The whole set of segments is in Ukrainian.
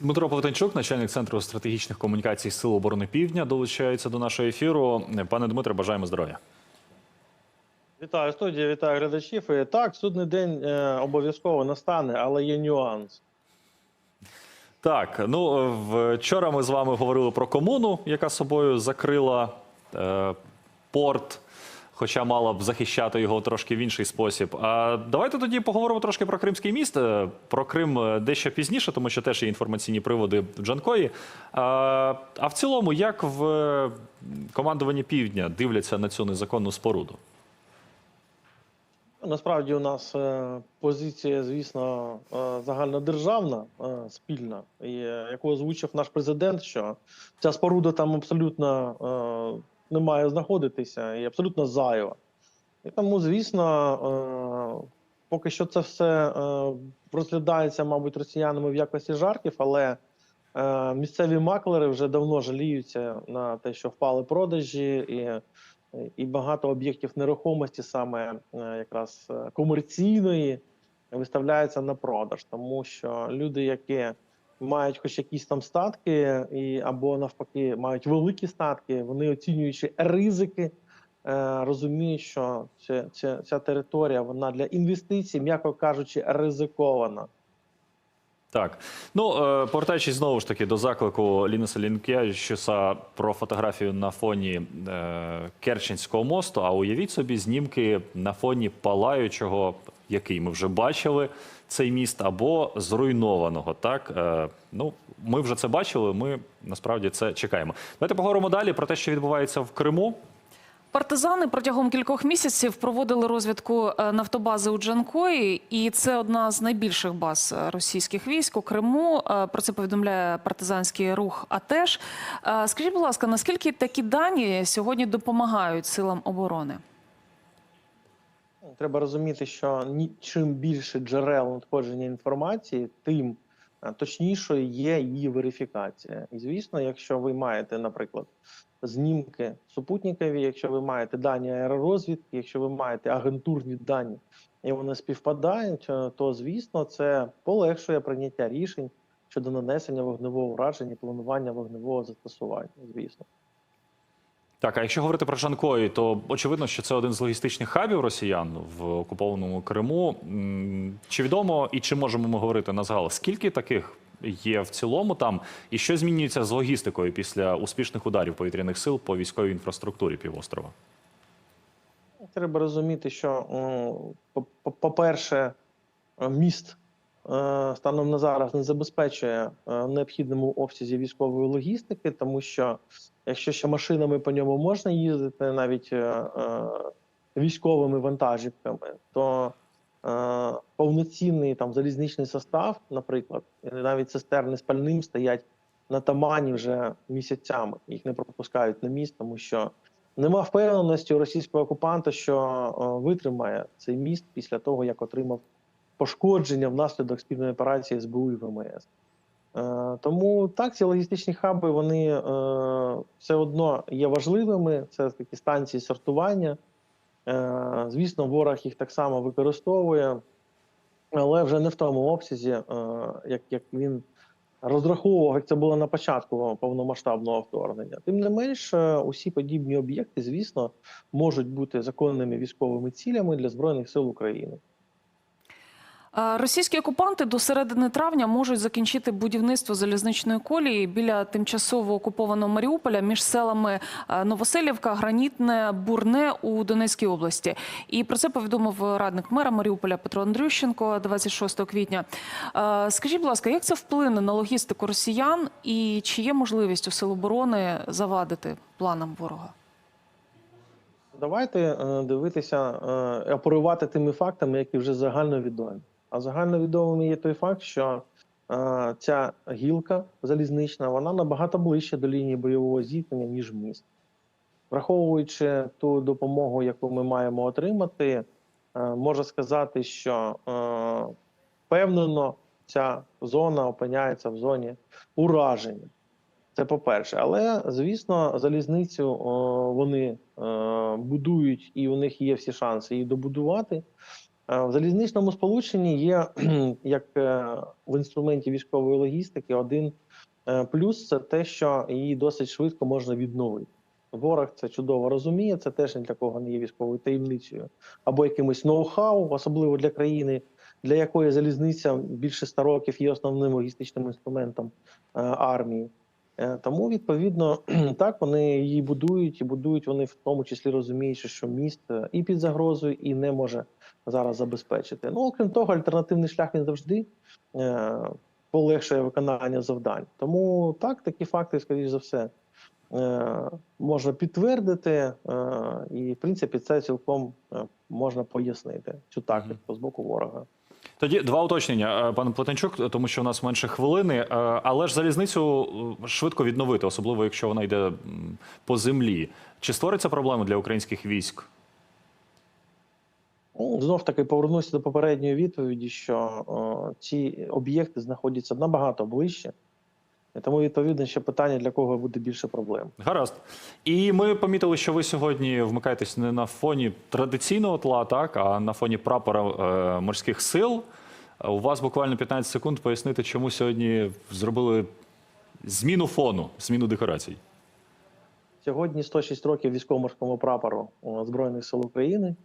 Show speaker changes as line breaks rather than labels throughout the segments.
Дмитро Плетенчук, начальник центру стратегічних комунікацій Сил оборони Півдня, долучається до нашого ефіру. Пане Дмитре, бажаємо здоров'я.
Вітаю студія, вітаю глядачів. І Так, судний день е, обов'язково настане, але є нюанс.
Так, ну вчора ми з вами говорили про комуну, яка собою закрила е, порт, хоча мала б захищати його трошки в інший спосіб. А давайте тоді поговоримо трошки про Кримський міст. Е, Про Крим е, дещо пізніше, тому що теж є інформаційні приводи в Джанкої. А, а в цілому, як в е, командуванні Півдня дивляться на цю незаконну споруду?
Насправді у нас позиція, звісно, загальнодержавна, спільна, яку озвучив наш президент, що ця споруда там абсолютно не має знаходитися і абсолютно зайва. І тому, звісно, е, поки що це все е, розглядається, мабуть, росіянами в якості жартів, але е, місцеві маклери вже давно жаліються на те, що впали продажі, і, і багато об'єктів нерухомості, саме якраз комерційної, виставляються на продаж, тому що люди, які мають хоч якісь там статки, і або навпаки мають великі статки, вони оцінюючи ризики. е, Розуміють, що ця, ця, ця територія вона для інвестицій, м'яко кажучи, ризикована.
Так, ну е, повертаючись знову ж таки до заклику Лінуса Лінкевичуса про фотографію на фоні е, Керченського мосту. А уявіть собі знімки на фоні палаючого, який ми вже бачили, цей міст, або зруйнованого. Так, е, ну ми вже це бачили. Ми насправді це чекаємо. Давайте поговоримо далі про те, що відбувається в Криму.
Партизани протягом кількох місяців проводили розвідку е, нафтобази у Джанкої, і це одна з найбільших баз е, російських військ у Криму. Про це повідомляє партизанський рух. АТЕШ. Скажіть, будь ласка, наскільки такі дані сьогодні допомагають силам оборони?
Треба розуміти, що чим більше джерел надходження інформації, тим е, точнішою є її верифікація. І звісно, якщо ви маєте, наприклад, знімки супутникові, якщо ви маєте дані аеророзвідки, якщо ви маєте агентурні дані, і вони співпадають, е, то звісно це полегшує прийняття рішень щодо нанесення вогневого ураження, планування вогневого застосування. Звісно.
Так, а якщо говорити про Жанкої, то очевидно, що це один з логістичних хабів росіян в окупованому Криму. Чи відомо і чи можемо ми говорити на загал, скільки таких є в цілому там, і що змінюється з логістикою після успішних ударів повітряних сил по військовій інфраструктурі півострова?
Треба розуміти, що по- по- по-перше, міст е, станом на зараз не забезпечує е, необхідному обсязі військової логістики, тому що якщо ще машинами по ньому можна їздити, навіть е, е, військовими вантажівками, то е, повноцінний там залізничний состав, наприклад, навіть цистерни з пальним стоять на тамані вже місяцями. Їх не пропускають на міст, тому що Нема впевненості у російського окупанта, що е, витримає цей міст після того, як отримав пошкодження внаслідок спільної операції СБУ і ВМС. Е, тому так, ці логістичні хаби вони е, все одно є важливими. Це такі станції сортування. Е, звісно, ворог їх так само використовує, але вже не в тому обсязі, як, він розраховував, як це було на початку повномасштабного вторгнення. Тим не менш, усі подібні об'єкти, звісно, можуть бути законними військовими цілями для збройних сил України.
Російські окупанти до середини травня можуть закінчити будівництво залізничної колії біля тимчасово окупованого Маріуполя між селами Новоселівка, Гранітне, Бурне у Донецькій області. І про це повідомив радник мера Маріуполя Петро Андрющенко 26 квітня. Скажіть, будь ласка, як це вплине на логістику росіян і чи є можливість у сил оборони завадити планам ворога?
Давайте е, дивитися, е, оперувати тими фактами, які вже загальновідомі. А загальновідомим є той факт, що е, ця гілка залізнична вона набагато ближче до лінії бойового зіткнення, ніж міст. Враховуючи ту допомогу, яку ми маємо отримати, е, можу сказати, що е, впевнено ця зона опиняється в зоні ураження. Це по-перше, але звісно, залізницю о, вони е, будують, і у них є всі шанси її добудувати. Е, В залізничному сполученні є як е, в інструменті військової логістики один е, плюс це те, що її досить швидко можна відновити. Ворог це чудово розуміє, це теж ні для кого не є військовою таємницею або якимось ноу-хау, особливо для країни, для якої залізниця більше 100 років є основним логістичним інструментом армії. Е, Тому, відповідно, так вони її будують, і будують вони в тому числі розуміючи, що міст е, і під загрозою, і не може зараз забезпечити. Ну, окрім того, альтернативний шлях він завжди е, полегшує виконання завдань. Тому так, такі факти, скоріш за все, можна підтвердити, і в принципі це цілком можна пояснити цю тактику з боку ворога.
Тоді два уточнення, е, пане Плетенчук, тому що у нас менше хвилини. Е, Але ж залізницю е, швидко відновити, особливо якщо вона йде по землі. Чи створиться проблема для українських військ?
Ну, знов таки повернуся до попередньої відповіді, що о, ці об'єкти знаходяться набагато ближче, тому відповідно ще питання для кого буде більше проблем.
Гаразд. І ми помітили, що ви сьогодні вмикаєтесь не на фоні традиційного тла, так, а на фоні прапора е, морських сил. У вас буквально 15 секунд пояснити, чому сьогодні зробили зміну фону, зміну декорацій.
Сьогодні 106 років військово-морському прапору Збройних сил України.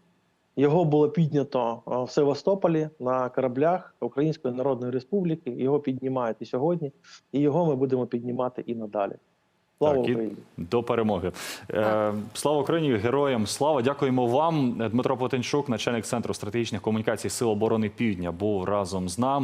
Його було піднято в Севастополі на кораблях Української Народної Республіки. Його піднімають і сьогодні, і його ми будемо піднімати і надалі. Слава
Так, і
Україні!
До перемоги. Е, слава Україні, героям слава. Дякуємо вам. Дмитро Потенчук, начальник центру стратегічних комунікацій Сил оборони Півдня, був разом з нами.